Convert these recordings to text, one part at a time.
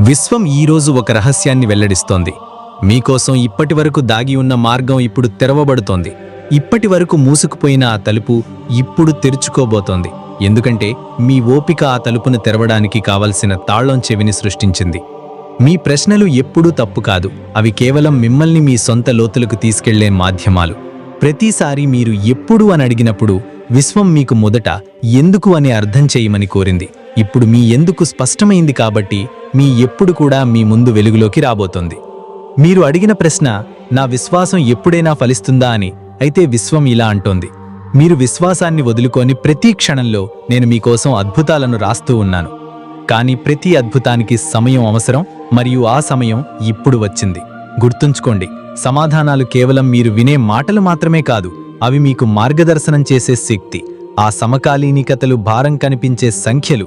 విశ్వం ఈరోజు ఒక రహస్యాన్ని వెల్లడిస్తోంది. మీకోసం ఇప్పటి వరకు దాగి ఉన్న మార్గం ఇప్పుడు తెరవబడుతోంది. ఇప్పటి వరకు మూసుకుపోయిన ఆ తలుపు ఇప్పుడు తెరుచుకోబోతోంది. ఎందుకంటే మీ ఓపిక ఆ తలుపును తెరవడానికి కావలసిన తాళం చెవిని సృష్టించింది. మీ ప్రశ్నలు ఎప్పుడూ తప్పు కాదు. అవి కేవలం మిమ్మల్ని మీ సొంత లోతులకు తీసుకెళ్ళే మాధ్యమాలు. ప్రతిసారి మీరు ఎప్పుడు అని అడిగినప్పుడు విశ్వం మీకు మొదట ఎందుకు అని అర్థం చేయమని కోరింది. ఇప్పుడు మీ ఎందుకు స్పష్టమైంది కాబట్టి మీ ఎప్పుడు కూడా మీ ముందు వెలుగులోకి రాబోతోంది. మీరు అడిగిన ప్రశ్న నా విశ్వాసం ఎప్పుడైనా ఫలిస్తుందా అని అయితే విశ్వం ఇలా అంటోంది. మీరు విశ్వాసాన్ని వదులుకొని ప్రతి క్షణంలో నేను మీకోసం అద్భుతాలను రాస్తూ ఉన్నాను. కానీ ప్రతి అద్భుతానికి సమయం అవసరం మరియు ఆ సమయం ఇప్పుడు వచ్చింది. గుర్తుంచుకోండి సమాధానాలు కేవలం మీరు వినే మాటలు మాత్రమే కాదు అవి మీకు మార్గదర్శనం చేసే శక్తి ఆ సమకాలీనికతలు భారం కనిపించే సంఖ్యలు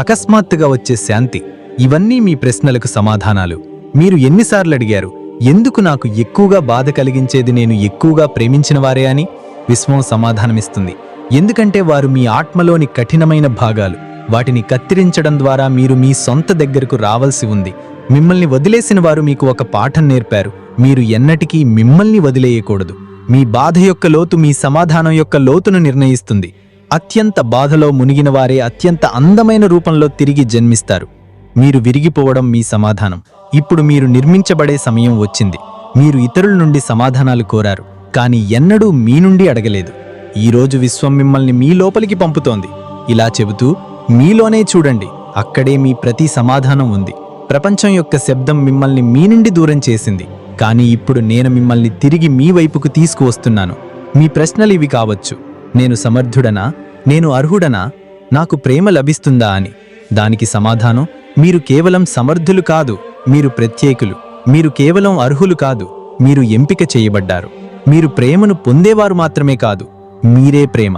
అకస్మాత్తుగా వచ్చే శాంతి. ఇవన్నీ మీ ప్రశ్నలకు సమాధానాలు. మీరు ఎన్నిసార్లు అడిగారు ఎందుకు నాకు ఎక్కువగా బాధ కలిగించేది నేను ఎక్కువగా ప్రేమించిన వారే అని? విశ్వం సమాధానమిస్తుంది. ఎందుకంటే వారు మీ ఆత్మలోని కఠినమైన భాగాలు. వాటిని కత్తిరించడం ద్వారా మీరు మీ సొంత దగ్గరకు రావాల్సి ఉంది. మిమ్మల్ని వదిలేసిన వారు మీకు ఒక పాఠం నేర్పారు. మీరు ఎన్నటికీ మిమ్మల్ని వదిలేయకూడదు. మీ బాధ యొక్క లోతు మీ సమాధానం యొక్క లోతును నిర్ణయిస్తుంది. అత్యంత బాధలో మునిగిన వారే అత్యంత అందమైన రూపంలో తిరిగి జన్మిస్తారు. మీరు విరిగిపోవడం మీ సమాధానం. ఇప్పుడు మీరు నిర్మించబడే సమయం వచ్చింది. మీరు ఇతరుల నుండి సమాధానాలు కోరారు. కానీ ఎన్నడూ మీ నుండి అడగలేదు. ఈరోజు విశ్వం మిమ్మల్ని మీ లోపలికి పంపుతోంది. ఇలా చెబుతూ మీలోనే చూడండి. అక్కడే మీ ప్రతి సమాధానం ఉంది. ప్రపంచం యొక్క శబ్దం మిమ్మల్ని మీ నుండి దూరం చేసింది. కానీ ఇప్పుడు నేను మిమ్మల్ని తిరిగి మీ వైపుకు తీసుకువస్తున్నాను. మీ ప్రశ్నలు ఇవి కావచ్చు. నేను సమర్థుడనా? నేను అర్హుడనా? నాకు ప్రేమ లభిస్తుందా అని. దానికి సమాధానం మీరు కేవలం సమర్థులు కాదు మీరు ప్రత్యేకులు. మీరు కేవలం అర్హులు కాదు మీరు ఎంపిక చేయబడ్డారు. మీరు ప్రేమను పొందేవారు మాత్రమే కాదు మీరే ప్రేమ.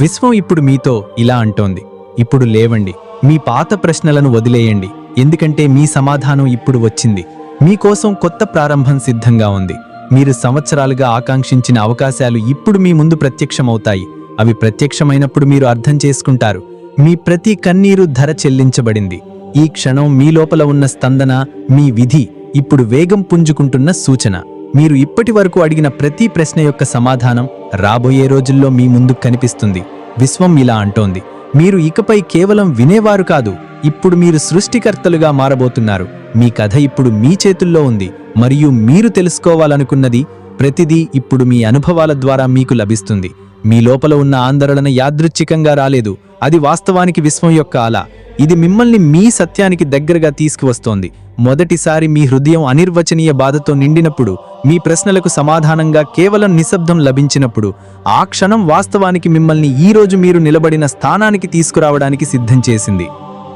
విశ్వం ఇప్పుడు మీతో ఇలా అంటోంది ఇప్పుడు లేవండి మీ పాత ప్రశ్నలను వదిలేయండి ఎందుకంటే మీ సమాధానం ఇప్పుడు వచ్చింది. మీకోసం కొత్త ప్రారంభం సిద్ధంగా ఉంది. మీరు సంవత్సరాలుగా ఆకాంక్షించిన అవకాశాలు ఇప్పుడు మీ ముందు ప్రత్యక్షమవుతాయి. అవి ప్రత్యక్షమైనప్పుడు మీరు అర్థం చేసుకుంటారు. మీ ప్రతి కన్నీరు ధర చెల్లించబడింది. ఈ క్షణం మీ లోపల ఉన్న స్తందన మీ విధి ఇప్పుడు వేగం పుంజుకుంటున్న సూచన. మీరు ఇప్పటి వరకు అడిగిన ప్రతి ప్రశ్న యొక్క సమాధానం రాబోయే రోజుల్లో మీ ముందు కనిపిస్తుంది. విశ్వం ఇలా అంటోంది. మీరు ఇకపై కేవలం వినేవారు కాదు ఇప్పుడు మీరు సృష్టికర్తలుగా మారబోతున్నారు. మీ కథ ఇప్పుడు మీ చేతుల్లో ఉంది మరియు మీరు తెలుసుకోవాలనుకున్నది ప్రతిదీ ఇప్పుడు మీ అనుభవాల ద్వారా మీకు లభిస్తుంది. మీ లోపల ఉన్న ఆందోళన యాదృచ్ఛికంగా రాలేదు. అది వాస్తవానికి విశ్వం యొక్క అల. ఇది మిమ్మల్ని మీ సత్యానికి దగ్గరగా తీసుకువస్తోంది. మొదటిసారి మీ హృదయం అనిర్వచనీయ బాధతో నిండినప్పుడు మీ ప్రశ్నలకు సమాధానంగా కేవలం నిశ్శబ్దం లభించినప్పుడు ఆ క్షణం వాస్తవానికి మిమ్మల్ని ఈరోజు మీరు నిలబడిన స్థానానికి తీసుకురావడానికి సిద్ధం చేసింది.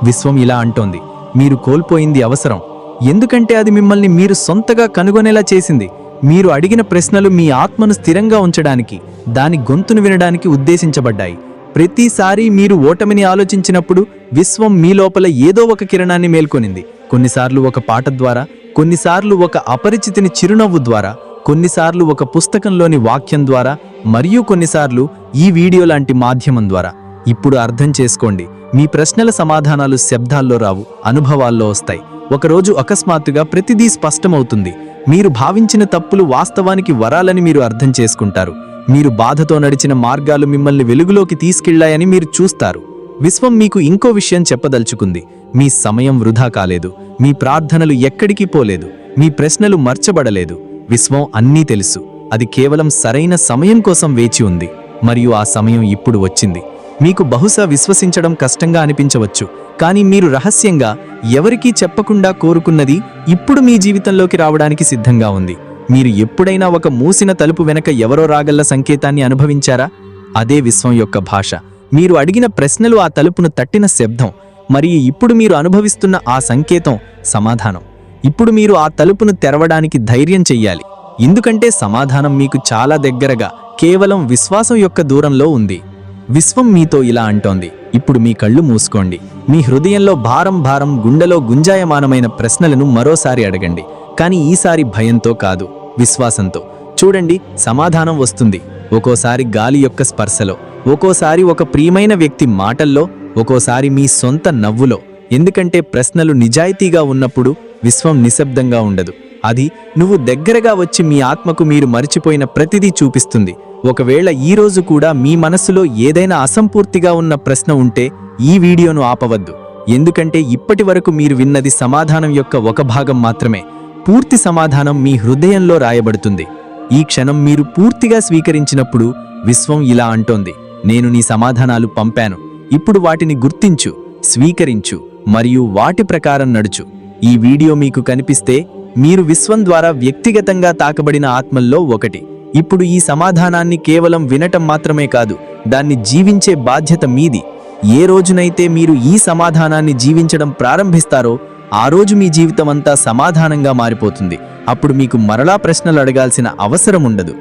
విశ్వం ఇలా అంటోంది మీరు కోల్పోయింది అవసరం. ఎందుకంటే అది మిమ్మల్ని మీరు సొంతగా కనుగొనేలా చేసింది. మీరు అడిగిన ప్రశ్నలు మీ ఆత్మను స్థిరంగా ఉంచడానికి దాని గొంతును వినడానికి ఉద్దేశించబడ్డాయి. ప్రతిసారి మీరు ఓటమిని ఆలోచించినప్పుడు విశ్వం మీ లోపల ఏదో ఒక కిరణాన్ని మేల్కొనింది. కొన్నిసార్లు ఒక పాట ద్వారా కొన్నిసార్లు ఒక అపరిచితిని చిరునవ్వు ద్వారా కొన్నిసార్లు ఒక పుస్తకంలోని వాక్యం ద్వారా మరియు కొన్నిసార్లు ఈ వీడియో లాంటి మాధ్యమం ద్వారా. ఇప్పుడు అర్థం చేసుకోండి మీ ప్రశ్నల సమాధానాలు శబ్దాల్లో రావు అనుభవాల్లో వస్తాయి. ఒకరోజు అకస్మాత్తుగా ప్రతిదీ స్పష్టమవుతుంది. మీరు భావించిన తప్పులు వాస్తవానికి వరాలని మీరు అర్థం చేసుకుంటారు. మీరు బాధతో నడిచిన మార్గాలు మిమ్మల్ని వెలుగులోకి తీసుకెళ్ళాయని మీరు చూస్తారు. విశ్వం మీకు ఇంకో విషయం చెప్పదలుచుకుంది. మీ సమయం వృధా కాలేదు. మీ ప్రార్థనలు ఎక్కడికి పోలేదు. మీ ప్రశ్నలు మర్చబడలేదు. విశ్వం అన్నీ తెలుసు. అది కేవలం సరైన సమయం కోసం వేచి ఉంది. మరియు ఆ సమయం ఇప్పుడు వచ్చింది. మీకు బహుశా విశ్వసించడం కష్టంగా అనిపించవచ్చు. కానీ మీరు రహస్యంగా ఎవరికీ చెప్పకుండా కోరుకున్నది ఇప్పుడు మీ జీవితంలోకి రావడానికి సిద్ధంగా ఉంది. మీరు ఎప్పుడైనా ఒక మూసిన తలుపు వెనక ఎవరో రాగల్ల సంకేతాన్ని అనుభవించారా? అదే విశ్వం యొక్క భాష. మీరు అడిగిన ప్రశ్నలు ఆ తలుపును తట్టిన శబ్దం. మరియు ఇప్పుడు మీరు అనుభవిస్తున్న ఆ సంకేతం సమాధానం. ఇప్పుడు మీరు ఆ తలుపును తెరవడానికి ధైర్యం చెయ్యాలి. ఎందుకంటే సమాధానం మీకు చాలా దగ్గరగా కేవలం విశ్వాసం యొక్క దూరంలో ఉంది. విశ్వం మీతో ఇలా అంటోంది ఇప్పుడు మీ కళ్ళు మూసుకోండి. మీ హృదయంలో భారం భారం గుండెలో గుంజాయమానమైన ప్రశ్నలను మరోసారి అడగండి. కానీ ఈసారి భయంతో కాదు విశ్వాసంతో. చూడండి సమాధానం వస్తుంది. ఒక్కోసారి గాలి యొక్క స్పర్శలో ఒక్కోసారి ఒక ప్రియమైన వ్యక్తి మాటల్లో ఒక్కోసారి మీ సొంత నవ్వులో. ఎందుకంటే ప్రశ్నలు నిజాయితీగా ఉన్నప్పుడు విశ్వం నిశ్శబ్దంగా ఉండదు. అది నువ్వు దగ్గరగా వచ్చి మీ ఆత్మకు మీరు మరిచిపోయిన ప్రతిదీ చూపిస్తుంది. ఒకవేళ ఈరోజు కూడా మీ మనస్సులో ఏదైనా అసంపూర్తిగా ఉన్న ప్రశ్న ఉంటే ఈ వీడియోను ఆపవద్దు. ఎందుకంటే ఇప్పటి వరకు మీరు విన్నది సమాధానం యొక్క ఒక భాగం మాత్రమే. పూర్తి సమాధానం మీ హృదయంలో రాయబడుతుంది. ఈ క్షణం మీరు పూర్తిగా స్వీకరించినప్పుడు విశ్వం ఇలా అంటోంది. నేను నీ సమాధానాలు పంపాను. ఇప్పుడు వాటిని గుర్తించు స్వీకరించు మరియు వాటి ప్రకారం నడుచు. ఈ వీడియో మీకు కనిపిస్తే మీరు విశ్వం ద్వారా వ్యక్తిగతంగా తాకబడిన ఆత్మల్లో ఒకటి. ఇప్పుడు ఈ సమాధానాన్ని కేవలం వినటం మాత్రమే కాదు దాన్ని జీవించే బాధ్యత మీది. ఏ రోజునైతే మీరు ఈ సమాధానాన్ని జీవించడం ప్రారంభిస్తారో ఆ రోజు మీ జీవితం అంతా సమాధానంగా మారిపోతుంది. అప్పుడు మీకు మరలా ప్రశ్నలు అడగాల్సిన అవసరం ఉండదు.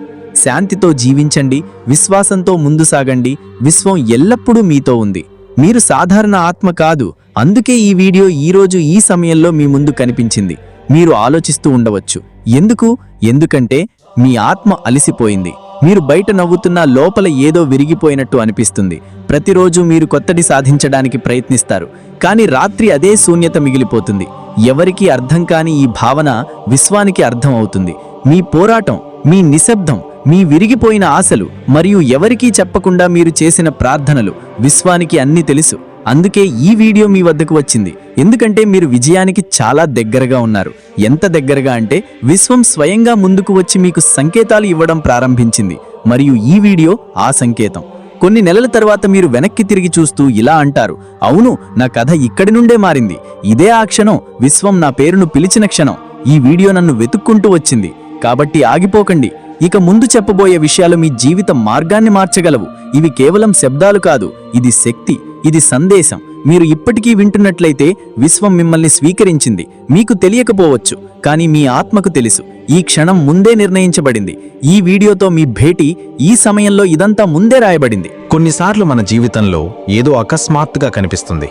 శాంతితో జీవించండి విశ్వాసంతో ముందు సాగండి విశ్వం ఎల్లప్పుడూ మీతో ఉంది. మీరు సాధారణ ఆత్మ కాదు అందుకే ఈ వీడియో ఈరోజు ఈ సమయంలో మీ ముందు కనిపించింది. మీరు ఆలోచిస్తూ ఉండవచ్చు. ఎందుకు? ఎందుకంటే మీ ఆత్మ అలిసిపోయింది. మీరు బయట నవ్వుతున్నా లోపల ఏదో విరిగిపోయినట్టు అనిపిస్తుంది. ప్రతిరోజు మీరు కొత్తది సాధించడానికి ప్రయత్నిస్తారు. కానీ రాత్రి అదే శూన్యత మిగిలిపోతుంది. ఎవరికీ అర్థం కాని ఈ భావన విశ్వానికి అర్థం అవుతుంది. మీ పోరాటం మీ నిశ్శబ్దం మీ విరిగిపోయిన ఆశలు మరియు ఎవరికీ చెప్పకుండా మీరు చేసిన ప్రార్థనలు విశ్వానికి అన్ని తెలుసు. అందుకే ఈ వీడియో మీ వద్దకు వచ్చింది. ఎందుకంటే మీరు విజయానికి చాలా దగ్గరగా ఉన్నారు. ఎంత దగ్గరగా అంటే విశ్వం స్వయంగా ముందుకు వచ్చి మీకు సంకేతాలు ఇవ్వడం ప్రారంభించింది. మరియు ఈ వీడియో ఆ సంకేతం. కొన్ని నెలల తర్వాత మీరు వెనక్కి తిరిగి చూస్తూ ఇలా అంటారు. అవును నా కథ ఇక్కడి నుండే మారింది. ఇదే ఆ క్షణం. విశ్వం నా పేరును పిలిచిన క్షణం. ఈ వీడియో నన్ను వెతుక్కుంటూ వచ్చింది. కాబట్టి ఆగిపోకండి. ఇక ముందు చెప్పబోయే విషయాలు మీ జీవిత మార్గాన్ని మార్చగలవు. ఇవి కేవలం శబ్దాలు కాదు. ఇది శక్తి. ఇది సందేశం. మీరు ఇప్పటికీ వింటున్నట్లయితే విశ్వం మిమ్మల్ని స్వీకరించింది. మీకు తెలియకపోవచ్చు కానీ మీ ఆత్మకు తెలుసు. ఈ క్షణం ముందే నిర్ణయించబడింది. ఈ వీడియోతో మీ భేటీ ఈ సమయంలో ఇదంతా ముందే రాయబడింది. కొన్నిసార్లు మన జీవితంలో ఏదో అకస్మాత్తుగా కనిపిస్తుంది.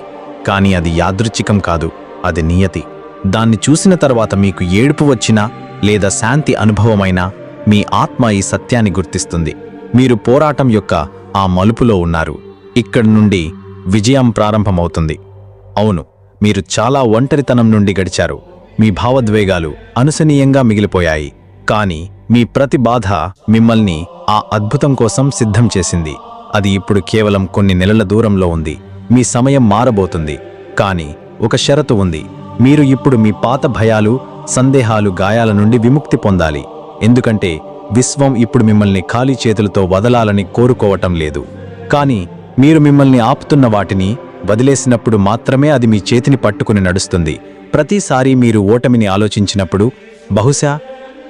కానీ అది యాదృచ్ఛికం కాదు అది నియతి. దాన్ని చూసిన తర్వాత మీకు ఏడుపు వచ్చినా లేదా శాంతి అనుభవమైనా మీ ఆత్మ ఈ సత్యాన్ని గుర్తిస్తుంది. మీరు పోరాటం యొక్క ఆ మలుపులో ఉన్నారు. ఇక్కడి నుండి విజయం ప్రారంభమవుతుంది. అవును మీరు చాలా ఒంటరితనం నుండి గడిచారు. మీ భావోద్వేగాలు అనుసనీయంగా మిగిలిపోయాయి. కానీ మీ ప్రతి బాధ మిమ్మల్ని ఆ అద్భుతం కోసం సిద్ధం చేసింది. అది ఇప్పుడు కేవలం కొన్ని నెలల దూరంలో ఉంది. మీ సమయం మారబోతుంది. కానీ ఒక షరతు ఉంది. మీరు ఇప్పుడు మీ పాత భయాలు సందేహాలు గాయాల నుండి విముక్తి పొందాలి. ఎందుకంటే విశ్వం ఇప్పుడు మిమ్మల్ని ఖాళీ చేతులతో వదలాలని కోరుకోవటం లేదు. కానీ మీరు మిమ్మల్ని ఆపుతున్న వాటిని వదిలేసినప్పుడు మాత్రమే అది మీ చేతిని పట్టుకుని నడుస్తుంది. ప్రతిసారి మీరు ఓటమిని ఆలోచించినప్పుడు బహుశా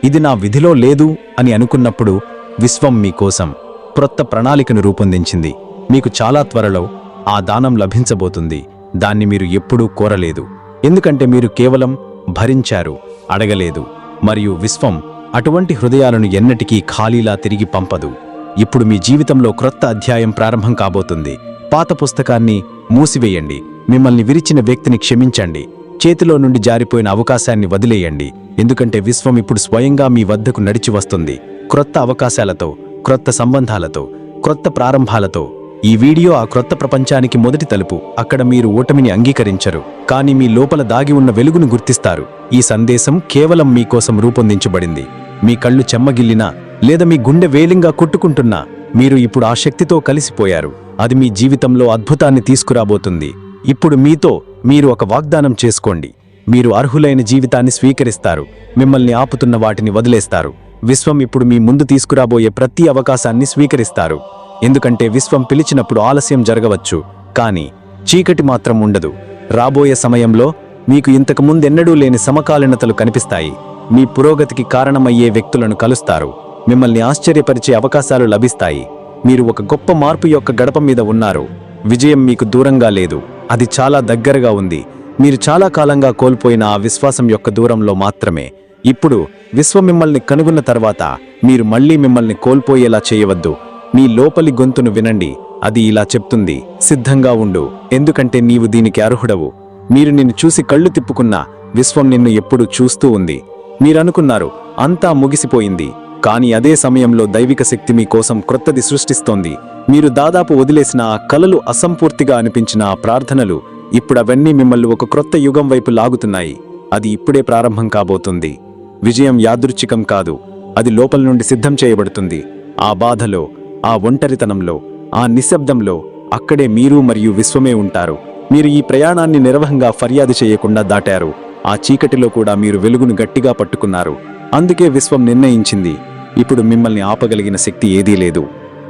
ఇది నా విధిలో లేదు అని అనుకున్నప్పుడు విశ్వం మీకోసం క్రొత్త ప్రణాళికను రూపొందించింది. మీకు చాలా త్వరలో ఆ దానం లభించబోతుంది. దాన్ని మీరు ఎప్పుడూ కోరలేదు. ఎందుకంటే మీరు కేవలం భరించారు అడగలేదు. మరియు విశ్వం అటువంటి హృదయాలను ఎన్నటికీ ఖాళీలా తిరిగి పంపదు. ఇప్పుడు మీ జీవితంలో క్రొత్త అధ్యాయం ప్రారంభం కాబోతుంది. పాత పుస్తకాన్ని మూసివేయండి. మిమ్మల్ని విరిచిన వ్యక్తిని క్షమించండి. చేతిలో నుండి జారిపోయిన అవకాశాన్ని వదిలేయండి. ఎందుకంటే విశ్వం ఇప్పుడు స్వయంగా మీ వద్దకు నడిచి వస్తుంది. క్రొత్త అవకాశాలతో క్రొత్త సంబంధాలతో క్రొత్త ప్రారంభాలతో. ఈ వీడియో ఆ క్రొత్త ప్రపంచానికి మొదటి తలుపు. అక్కడ మీరు ఓటమిని అంగీకరించరు. కానీ మీ లోపల దాగి ఉన్న వెలుగును గుర్తిస్తారు. ఈ సందేశం కేవలం మీకోసం రూపొందించబడింది. మీ కళ్ళు చెమ్మగిల్లినా లేదా మీ గుండె వేలింగా కొట్టుకుంటున్నా మీరు ఇప్పుడు ఆ శక్తితో కలిసిపోయారు. అది మీ జీవితంలో అద్భుతాన్ని తీసుకురాబోతుంది. ఇప్పుడు మీతో మీరు ఒక వాగ్దానం చేసుకోండి. మీరు అర్హులైన జీవితాన్ని స్వీకరిస్తారు. మిమ్మల్ని ఆపుతున్న వాటిని వదిలేస్తారు. విశ్వం ఇప్పుడు మీ ముందు తీసుకురాబోయే ప్రతి అవకాశాన్ని స్వీకరిస్తారు. ఎందుకంటే విశ్వం పిలిచినప్పుడు ఆలస్యం జరగవచ్చు. కానీ చీకటి మాత్రం ఉండదు. రాబోయే సమయంలో మీకు ఇంతకు ముందెన్నడూ లేని సమకాలీనతలు కనిపిస్తాయి. మీ పురోగతికి కారణమయ్యే వ్యక్తులను కలుస్తారు. మిమ్మల్ని ఆశ్చర్యపరిచే అవకాశాలు లభిస్తాయి. మీరు ఒక గొప్ప మార్పు యొక్క గడప మీద ఉన్నారు. విజయం మీకు దూరంగా లేదు. అది చాలా దగ్గరగా ఉంది. మీరు చాలా కాలంగా కోల్పోయిన ఆ విశ్వాసం యొక్క దూరంలో మాత్రమే. ఇప్పుడు విశ్వం మిమ్మల్ని కనుగొన్న తర్వాత మీరు మళ్ళీ మిమ్మల్ని కోల్పోయేలా చేయవద్దు. మీ లోపలి గొంతును వినండి. అది ఇలా చెప్తుంది. సిద్ధంగా ఉండు. ఎందుకంటే నీవు దీనికి అర్హుడవు. మీరు నిన్ను చూసి కళ్ళు తిప్పుకున్నా విశ్వం నిన్ను ఎప్పుడూ చూస్తూ ఉంది. మీరనుకున్నారు అంతా ముగిసిపోయింది. కానీ అదే సమయంలో దైవిక శక్తి మీకోసం క్రొత్తది సృష్టిస్తోంది. మీరు దాదాపు వదిలేసిన ఆ కలలు అసంపూర్తిగా అనిపించిన ఆ ప్రార్థనలు ఇప్పుడు అవన్నీ మిమ్మల్ని ఒక క్రొత్త యుగం వైపు లాగుతున్నాయి. అది ఇప్పుడే ప్రారంభం కాబోతుంది. విజయం యాదృచ్ఛికం కాదు. అది లోపల నుండి సిద్ధం చేయబడుతుంది. ఆ బాధలో ఆ ఒంటరితనంలో ఆ నిశ్శబ్దంలో అక్కడే మీరు మరియు విశ్వమే ఉంటారు. మీరు ఈ ప్రయాణాన్ని నిర్వహంగా ఫర్యాదు చేయకుండా దాటారు. ఆ చీకటిలో కూడా మీరు వెలుగును గట్టిగా పట్టుకున్నారు. అందుకే విశ్వం నిర్ణయించింది. ఇప్పుడు మిమ్మల్ని ఆపగలిగిన శక్తి ఏదీ లేదు.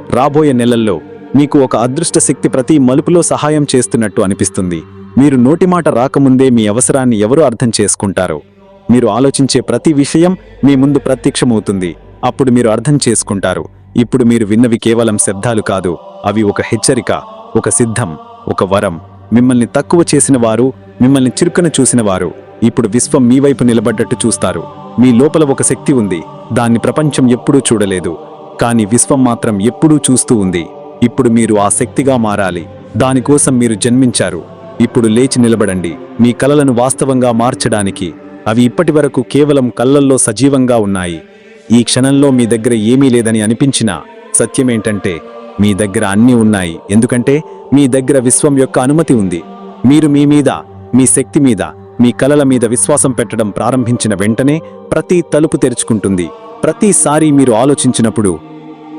రాబోయే నెలల్లో మీకు ఒక అదృష్ట శక్తి ప్రతి మలుపులో సహాయం చేస్తున్నట్టు అనిపిస్తుంది. మీరు నోటిమాట రాకముందే మీ అవసరాన్ని ఎవరు అర్థం చేసుకుంటారు. మీరు ఆలోచించే ప్రతి విషయం మీ ముందు ప్రత్యక్షమవుతుంది. అప్పుడు మీరు అర్థం చేసుకుంటారు. ఇప్పుడు మీరు విన్నవి కేవలం శబ్దాలు కాదు. అవి ఒక హెచ్చరిక ఒక సిద్ధం ఒక వరం. మిమ్మల్ని తక్కువ చేసిన వారు మిమ్మల్ని చిరుకన చూసిన వారు. ఇప్పుడు విశ్వం మీ వైపు నిలబడ్డట్టు చూస్తారు. మీ లోపల ఒక శక్తి ఉంది. దాన్ని ప్రపంచం ఎప్పుడూ చూడలేదు. కానీ విశ్వం మాత్రం ఎప్పుడూ చూస్తూ ఉంది. ఇప్పుడు మీరు ఆ శక్తిగా మారాలి. దానికోసం మీరు జన్మించారు. ఇప్పుడు లేచి నిలబడండి. మీ కలలను వాస్తవంగా మార్చడానికి. అవి ఇప్పటివరకు కేవలం కళ్ళల్లో సజీవంగా ఉన్నాయి. ఈ క్షణంలో మీ దగ్గర ఏమీ లేదని అనిపించినా సత్యమేంటంటే మీ దగ్గర అన్నీ ఉన్నాయి. ఎందుకంటే మీ దగ్గర విశ్వం యొక్క అనుమతి ఉంది. మీరు మీ మీద మీ శక్తి మీద మీ కలల మీద విశ్వాసం పెట్టడం ప్రారంభించిన వెంటనే ప్రతి తలుపు తెరుచుకుంటుంది. ప్రతిసారి మీరు ఆలోచించినప్పుడు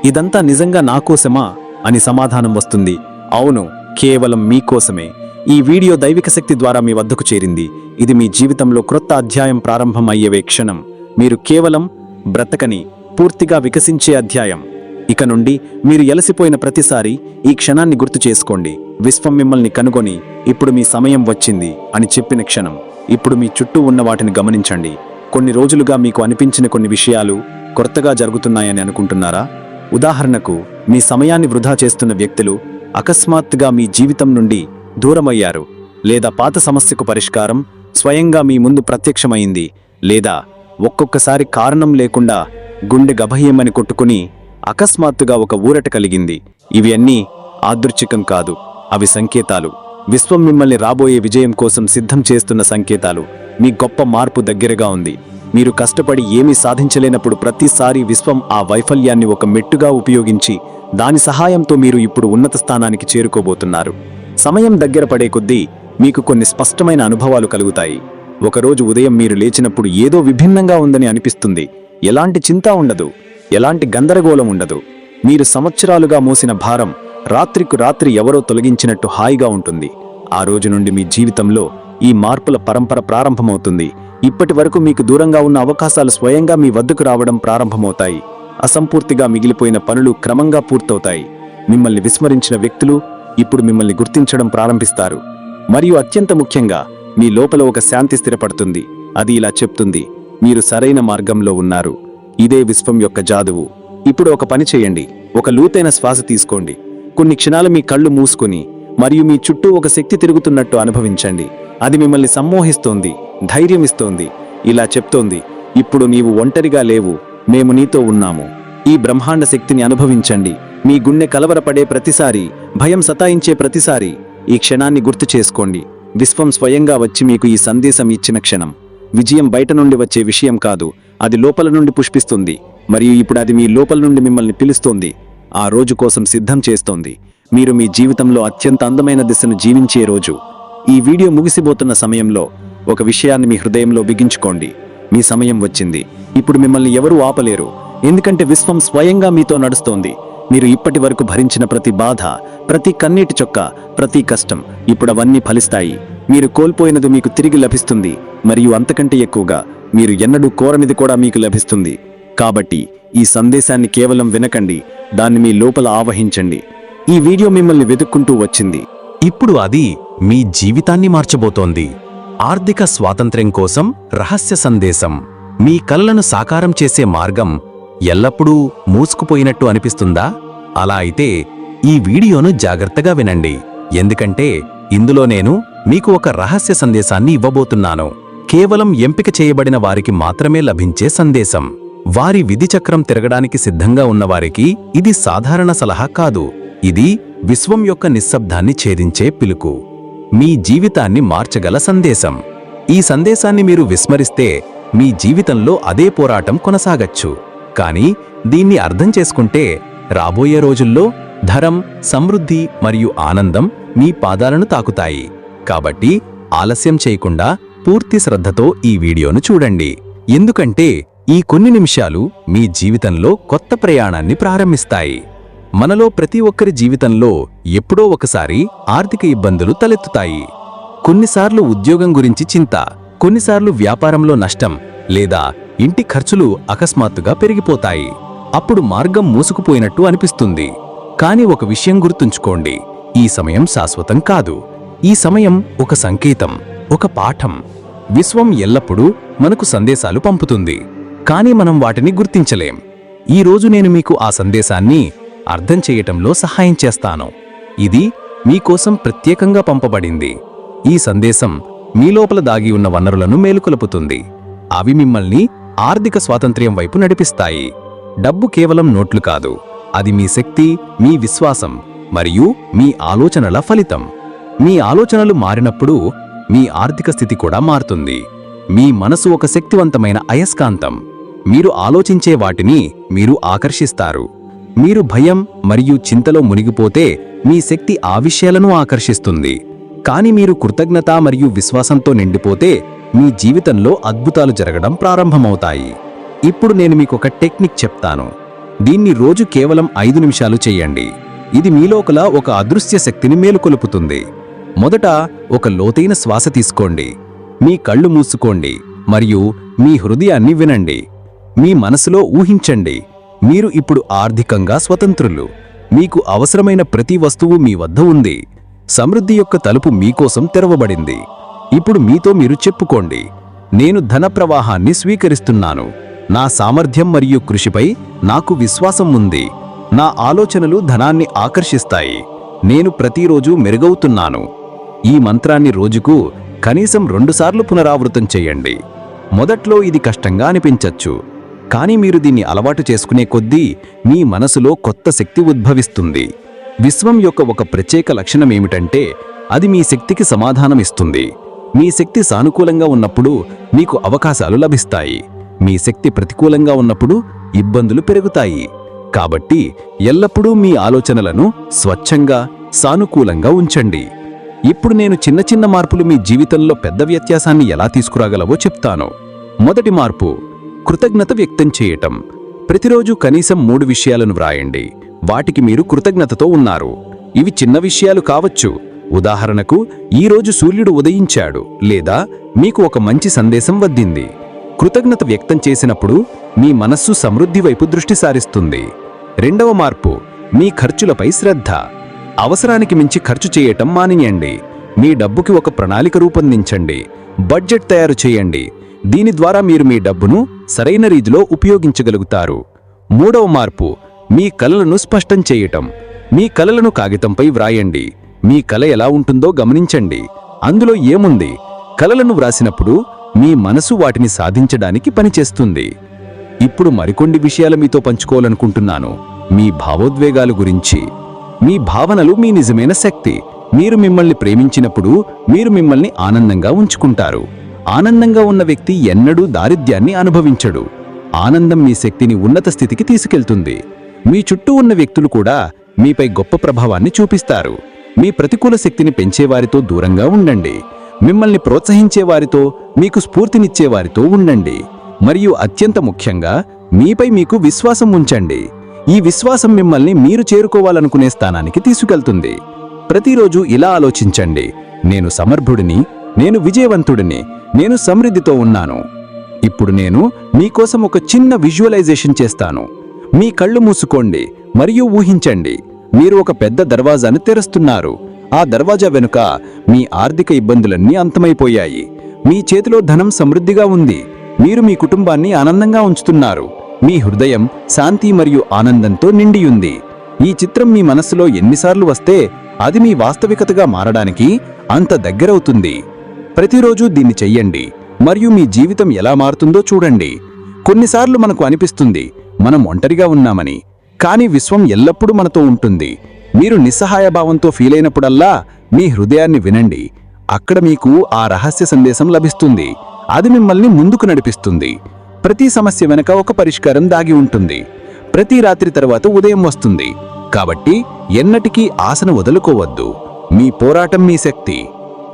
ఇదంతా నిజంగా నా కోసమా? అని సమాధానం వస్తుంది. అవును కేవలం మీకోసమే ఈ వీడియో దైవిక శక్తి ద్వారా మీ వద్దకు చేరింది. ఇది మీ జీవితంలో క్రొత్త అధ్యాయం ప్రారంభం అయ్యే క్షణం. మీరు కేవలం బ్రతకని పూర్తిగా వికసించే అధ్యాయం. ఇక నుండి మీరు ఎలసిపోయిన ప్రతిసారి ఈ క్షణాన్ని గుర్తు చేసుకోండి. విశ్వం మిమ్మల్ని కనుగొని ఇప్పుడు మీ సమయం వచ్చింది అని చెప్పిన క్షణం. ఇప్పుడు మీ చుట్టూ ఉన్న వాటిని గమనించండి. కొన్ని రోజులుగా మీకు అనిపించిన కొన్ని విషయాలు కొత్తగా జరుగుతున్నాయని అనుకుంటున్నారా? ఉదాహరణకు మీ సమయాన్ని వృధా చేస్తున్న వ్యక్తులు అకస్మాత్తుగా మీ జీవితం నుండి దూరమయ్యారు. లేదా పాత సమస్యకు పరిష్కారం స్వయంగా మీ ముందు ప్రత్యక్షమైంది. లేదా ఒక్కొక్కసారి కారణం లేకుండా గుండె గభహ్యమని కొట్టుకుని అకస్మాత్తుగా ఒక ఊరట కలిగింది. ఇవి అన్నీ ఆదృచ్ఛికం కాదు అవి సంకేతాలు. విశ్వం మిమ్మల్ని రాబోయే విజయం కోసం సిద్ధం చేస్తున్న సంకేతాలు. మీ గొప్ప మార్పు దగ్గరగా ఉంది. మీరు కష్టపడి ఏమీ సాధించలేనప్పుడు ప్రతిసారి విశ్వం ఆ వైఫల్యాన్ని ఒక మెట్టుగా ఉపయోగించి దాని సహాయంతో మీరు ఇప్పుడు ఉన్నత స్థానానికి చేరుకోబోతున్నారు. సమయం దగ్గర పడే కొద్దీ మీకు కొన్ని స్పష్టమైన అనుభవాలు కలుగుతాయి. ఒకరోజు ఉదయం మీరు లేచినప్పుడు ఏదో విభిన్నంగా ఉందని అనిపిస్తుంది. ఎలాంటి చింత ఉండదు. ఎలాంటి గందరగోళం ఉండదు. మీరు సంవత్సరాలుగా మోసిన భారం రాత్రికు రాత్రి ఎవరో తొలగించినట్టు హాయిగా ఉంటుంది. ఆ రోజు నుండి మీ జీవితంలో ఈ మార్పుల పరంపర ప్రారంభమవుతుంది. ఇప్పటి వరకు మీకు దూరంగా ఉన్న అవకాశాలు స్వయంగా మీ వద్దకు రావడం ప్రారంభమవుతాయి. అసంపూర్తిగా మిగిలిపోయిన పనులు క్రమంగా పూర్తవుతాయి. మిమ్మల్ని విస్మరించిన వ్యక్తులు ఇప్పుడు మిమ్మల్ని గుర్తించడం ప్రారంభిస్తారు. మరియు అత్యంత ముఖ్యంగా మీ లోపల ఒక శాంతి స్థిరపడుతుంది. అది ఇలా చెప్తుంది. మీరు సరైన మార్గంలో ఉన్నారు. ఇదే విశ్వం యొక్క జాదువు. ఇప్పుడు ఒక పని చేయండి. ఒక లూతైన శ్వాస తీసుకోండి. కొన్ని క్షణాలు మీ కళ్ళు మూసుకొని మరియు మీ చుట్టూ ఒక శక్తి తిరుగుతున్నట్టు అనుభవించండి. అది మిమ్మల్ని సమ్మోహిస్తోంది ధైర్యం ఇస్తోంది ఇలా చెప్తోంది ఇప్పుడు నీవు ఒంటరిగా లేవు మేము నీతో ఉన్నాము. ఈ బ్రహ్మాండ శక్తిని అనుభవించండి. మీ గుండె కలవరపడే ప్రతిసారి భయం సతాయించే ప్రతిసారి ఈ క్షణాన్ని గుర్తు చేసుకోండి. విశ్వం స్వయంగా వచ్చి మీకు ఈ సందేశం ఇచ్చిన క్షణం. విజయం బయట నుండి వచ్చే విషయం కాదు. అది లోపల నుండి పుష్పిస్తుంది మరియు ఇప్పుడు అది మీ లోపల నుండి మిమ్మల్ని పిలుస్తోంది. ఆ రోజు కోసం సిద్ధం చేస్తోంది. మీరు మీ జీవితంలో అత్యంత అందమైన దిశను జీవించే రోజు. ఈ వీడియో ముగిసిపోతున్న సమయంలో ఒక విషయాన్ని మీ హృదయంలో బిగించుకోండి. మీ సమయం వచ్చింది. ఇప్పుడు మిమ్మల్ని ఎవరూ ఆపలేరు. ఎందుకంటే విశ్వం స్వయంగా మీతో నడుస్తోంది. మీరు ఇప్పటి వరకు భరించిన ప్రతి బాధ ప్రతి కన్నీటి చొక్క ప్రతి కష్టం ఇప్పుడు అవన్నీ ఫలిస్తాయి. మీరు కోల్పోయినది మీకు తిరిగి లభిస్తుంది మరియు అంతకంటే ఎక్కువగా మీరు ఎన్నడూ కోరనిది కూడా మీకు లభిస్తుంది. కాబట్టి ఈ సందేశాన్ని కేవలం వినకండి దాన్ని మీ లోపల ఆవహించండి. ఈ వీడియో మిమ్మల్ని వెతుక్కుంటూ వచ్చింది. ఇప్పుడు అది మీ జీవితాన్ని మార్చబోతోంది. ఆర్థిక స్వాతంత్ర్యం కోసం రహస్య సందేశం. మీ కలలను సాకారం చేసే మార్గం ఎల్లప్పుడూ మూసుకుపోయినట్టు అనిపిస్తుందా? అలా అయితే ఈ వీడియోను జాగ్రత్తగా వినండి. ఎందుకంటే ఇందులో నేను మీకు ఒక రహస్య సందేశాన్ని ఇవ్వబోతున్నాను. కేవలం ఎంపిక చేయబడిన వారికి మాత్రమే లభించే సందేశం. వారి విధి చక్రం తిరగడానికి సిద్ధంగా ఉన్నవారికి ఇది సాధారణ సలహా కాదు. ఇది విశ్వం యొక్క నిశ్శబ్దాన్ని ఛేదించే పిలుకు మీ జీవితాన్ని మార్చగల సందేశం. ఈ సందేశాన్ని మీరు విస్మరిస్తే మీ జీవితంలో అదే పోరాటం కొనసాగచ్చు. కానీ దీన్ని అర్థం చేసుకుంటే రాబోయే రోజుల్లో ధరం సమృద్ధి మరియు ఆనందం మీ పాదాలను తాకుతాయి. కాబట్టి ఆలస్యం చేయకుండా పూర్తి శ్రద్ధతో ఈ వీడియోను చూడండి. ఎందుకంటే ఈ కొన్ని నిమిషాలు మీ జీవితంలో కొత్త ప్రయాణాన్ని ప్రారంభిస్తాయి. మనలో ప్రతి ఒక్కరి జీవితంలో ఎప్పుడో ఒకసారి ఆర్థిక ఇబ్బందులు తలెత్తుతాయి. కొన్నిసార్లు ఉద్యోగం గురించి చింత కొన్నిసార్లు వ్యాపారంలో నష్టం లేదా ఇంటి ఖర్చులు అకస్మాత్తుగా పెరిగిపోతాయి. అప్పుడు మార్గం మూసుకుపోయినట్టు అనిపిస్తుంది. కాని ఒక విషయం గుర్తుంచుకోండి. ఈ సమయం శాశ్వతం కాదు. ఈ సమయం ఒక సంకేతం ఒక పాఠం. విశ్వం ఎల్లప్పుడూ మనకు సందేశాలు పంపుతుంది. కానీ మనం వాటిని గుర్తించలేం. ఈ రోజు నేను మీకు ఆ సందేశాన్ని అర్థం చేయటంలో సహాయం చేస్తాను. ఇది మీకోసం ప్రత్యేకంగా పంపబడింది. ఈ సందేశం మీ లోపల దాగి ఉన్న వనరులను మేలుకొలుపుతుంది. అవి మిమ్మల్ని ఆర్థిక స్వాతంత్ర్యం వైపు నడిపిస్తాయి. డబ్బు కేవలం నోట్లు కాదు. అది మీ శక్తి మీ విశ్వాసం మరియు మీ ఆలోచనల ఫలితం. మీ ఆలోచనలు మారినప్పుడు మీ ఆర్థిక స్థితి కూడా మారుతుంది. మీ మనసు ఒక శక్తివంతమైన అయస్కాంతం. మీరు ఆలోచించే వాటిని మీరు ఆకర్షిస్తారు. మీరు భయం మరియు చింతలో మునిగిపోతే మీ శక్తి ఆ విషయాలను ఆకర్షిస్తుంది. కానీ మీరు కృతజ్ఞత మరియు విశ్వాసంతో నిండిపోతే మీ జీవితంలో అద్భుతాలు జరగడం ప్రారంభమవుతాయి. ఇప్పుడు నేను మీకు ఒక టెక్నిక్ చెప్తాను. దీన్ని రోజు కేవలం ఐదు నిమిషాలు చేయండి. ఇది మీలోకల ఒక అదృశ్య శక్తిని మేలుకొలుపుతుంది. మొదట ఒక లోతైన శ్వాస తీసుకోండి. మీ కళ్ళు మూసుకోండి మరియు మీ హృదయాన్ని వినండి. మీ మనసులో ఊహించండి. మీరు ఇప్పుడు ఆర్థికంగా స్వతంత్రులు. మీకు అవసరమైన ప్రతి వస్తువు మీ వద్ద ఉంది. సమృద్ధి యొక్క తలుపు మీకోసం తెరవబడింది. ఇప్పుడు మీతో మీరు చెప్పుకోండి. నేను ధన ప్రవాహాన్ని స్వీకరిస్తున్నాను. నా సామర్థ్యం మరియు కృషిపై నాకు విశ్వాసం ఉంది. నా ఆలోచనలు ధనాన్ని ఆకర్షిస్తాయి. నేను ప్రతిరోజు మెరుగవుతున్నాను. ఈ మంత్రాన్ని రోజుకు కనీసం రెండుసార్లు పునరావృతం చేయండి. మొదట్లో ఇది కష్టంగా అనిపించచ్చు. కానీ మీరు దీన్ని అలవాటు చేసుకునే కొద్దీ మీ మనసులో కొత్త శక్తి ఉద్భవిస్తుంది. విశ్వం యొక్క ఒక ప్రత్యేక లక్షణం ఏమిటంటే అది మీ శక్తికి సమాధానమిస్తుంది మీ శక్తి సానుకూలంగా ఉన్నప్పుడు మీకు అవకాశాలు లభిస్తాయి. మీ శక్తి ప్రతికూలంగా ఉన్నప్పుడు ఇబ్బందులు పెరుగుతాయి. కాబట్టి ఎల్లప్పుడూ మీ ఆలోచనలను స్వచ్ఛంగా సానుకూలంగా ఉంచండి. ఇప్పుడు నేను చిన్న చిన్న మార్పులు మీ జీవితంలో పెద్ద వ్యత్యాసాన్ని ఎలా తీసుకురాగలవో చెప్తాను. మొదటి మార్పు కృతజ్ఞత వ్యక్తం చేయటం. ప్రతిరోజు కనీసం మూడు విషయాలను వ్రాయండి. వాటికి మీరు కృతజ్ఞతతో ఉన్నారు. ఇవి చిన్న విషయాలు కావచ్చు. ఉదాహరణకు ఈరోజు సూర్యుడు ఉదయించాడు లేదా మీకు ఒక మంచి సందేశం వద్దింది. కృతజ్ఞత వ్యక్తం చేసినప్పుడు మీ మనస్సు సమృద్ధి వైపు దృష్టి సారిస్తుంది. రెండవ మార్పు మీ ఖర్చులపై శ్రద్ధ. అవసరానికి మించి ఖర్చు చేయటం మానియండి. మీ డబ్బుకి ఒక ప్రణాళిక రూపొందించండి. బడ్జెట్ తయారు చేయండి. దీని ద్వారా మీరు మీ డబ్బును సరైన రీతిలో ఉపయోగించగలుగుతారు. మూడవ మార్పు మీ కలలను స్పష్టం చేయటం. మీ కలలను కాగితంపై వ్రాయండి. మీ కల ఎలా ఉంటుందో గమనించండి. అందులో ఏముంది? కలలను వ్రాసినప్పుడు మీ మనసు వాటిని సాధించడానికి పనిచేస్తుంది. ఇప్పుడు మరికొన్ని విషయాలు మీతో పంచుకోవాలనుకుంటున్నాను. మీ భావోద్వేగాల గురించి. మీ భావనలు మీ నిజమైన శక్తి. మీరు మిమ్మల్ని ప్రేమించినప్పుడు మీరు మిమ్మల్ని ఆనందంగా ఉంచుకుంటారు. ఆనందంగా ఉన్న వ్యక్తి ఎన్నడూ దారిద్ర్యాన్ని అనుభవించడు. ఆనందం మీ శక్తిని ఉన్నత స్థితికి తీసుకెళ్తుంది. మీ చుట్టూ ఉన్న వ్యక్తులు కూడా మీపై గొప్ప ప్రభావాన్ని చూపిస్తారు. మీ ప్రతికూల శక్తిని పెంచేవారితో దూరంగా ఉండండి. మిమ్మల్ని ప్రోత్సహించేవారితో మీకు స్ఫూర్తినిచ్చేవారితో ఉండండి. మరియు అత్యంత ముఖ్యంగా మీపై మీకు విశ్వాసం ఉంచండి. ఈ విశ్వాసం మిమ్మల్ని మీరు చేరుకోవాలనుకునే స్థానానికి తీసుకెళ్తుంది. ప్రతిరోజు ఇలా ఆలోచించండి. నేను సమర్థుడిని నేను విజయవంతుడిని నేను సమృద్ధితో ఉన్నాను. ఇప్పుడు నేను మీకోసం ఒక చిన్న విజువలైజేషన్ చేస్తాను. మీ కళ్ళు మూసుకోండి మరియు ఊహించండి. మీరు ఒక పెద్ద దర్వాజాను తెరుస్తున్నారు. ఆ దర్వాజా వెనుక మీ ఆర్థిక ఇబ్బందులన్నీ అంతమైపోయాయి. మీ చేతిలో ధనం సమృద్ధిగా ఉంది. మీరు మీ కుటుంబాన్ని ఆనందంగా ఉంచుతున్నారు. మీ హృదయం శాంతి మరియు ఆనందంతో నిండియుంది. ఈ చిత్రం మీ మనస్సులో ఎన్నిసార్లు వస్తే అది మీ వాస్తవికతగా మారడానికి అంత దగ్గరవుతుంది. ప్రతిరోజు దీన్ని చెయ్యండి మరియు మీ జీవితం ఎలా మారుతుందో చూడండి. కొన్నిసార్లు మనకు అనిపిస్తుంది మనం ఒంటరిగా ఉన్నామని కానీ విశ్వం ఎల్లప్పుడూ మనతో ఉంటుంది. మీరు నిస్సహాయ భావంతో ఫీల్ అయినప్పుడల్లా మీ హృదయాన్ని వినండి. అక్కడ మీకు ఆ రహస్య సందేశం లభిస్తుంది. అది మిమ్మల్ని ముందుకు నడిపిస్తుంది. ప్రతి సమస్య వెనక ఒక పరిష్కారం దాగి ఉంటుంది. ప్రతి రాత్రి తర్వాత ఉదయం వస్తుంది. కాబట్టి ఎన్నటికీ ఆశను వదులుకోవద్దు. మీ పోరాటం మీ శక్తి.